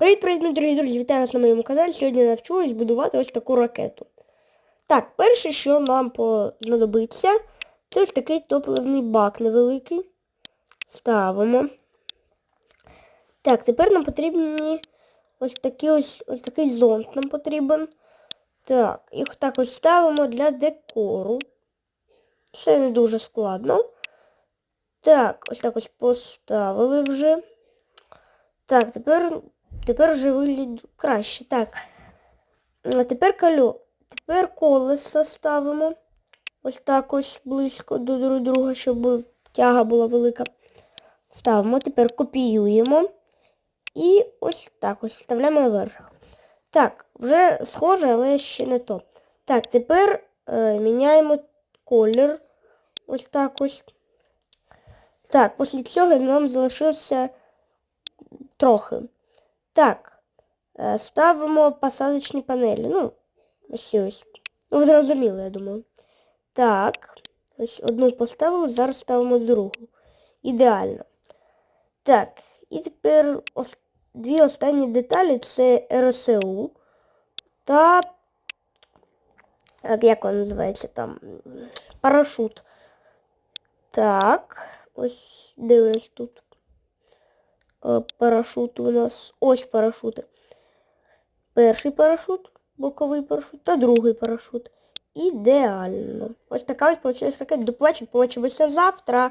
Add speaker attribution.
Speaker 1: Привіт-привіт, мої дорогі друзі! Вітаю вас на моєму каналі. Сьогодні я навчуюсь будувати ось таку ракету. Так, перше, що нам знадобиться, це ось такий топливний бак невеликий. Ставимо. Так, тепер нам потрібні ось такі ось, ось такий зонт нам потрібен. Так, їх так ось ставимо для декору. Це не дуже складно. Так, ось так ось поставили вже. Так, тепер, тепер вже вигляд краще. Так. А тепер кольо. Тепер колеса ставимо. Ось так ось близько до друг друга, щоб тяга була велика. Ставимо. Тепер копіюємо. І ось так ось вставляємо наверх. Так, вже схоже, але ще не то. Так, тепер е, міняємо колір. Ось так ось. Так, після цього нам залишився трохи. Так, е, ставимо посадочні панелі. Ну, ось ось. Ну, ви зрозуміли, я думаю. Так, ось одну поставили, зараз ставимо другу. Ідеально. Так, і тепер ос- дві останні деталі це РСУ та так, як він називається там? Парашут. Так, ось дивись тут. Е, Парашут у нас. Ось парашути. Перший парашут, боковий парашут та другий парашут. Ідеально. Ось така ось вийшла ракета. До побачення, побачимося завтра.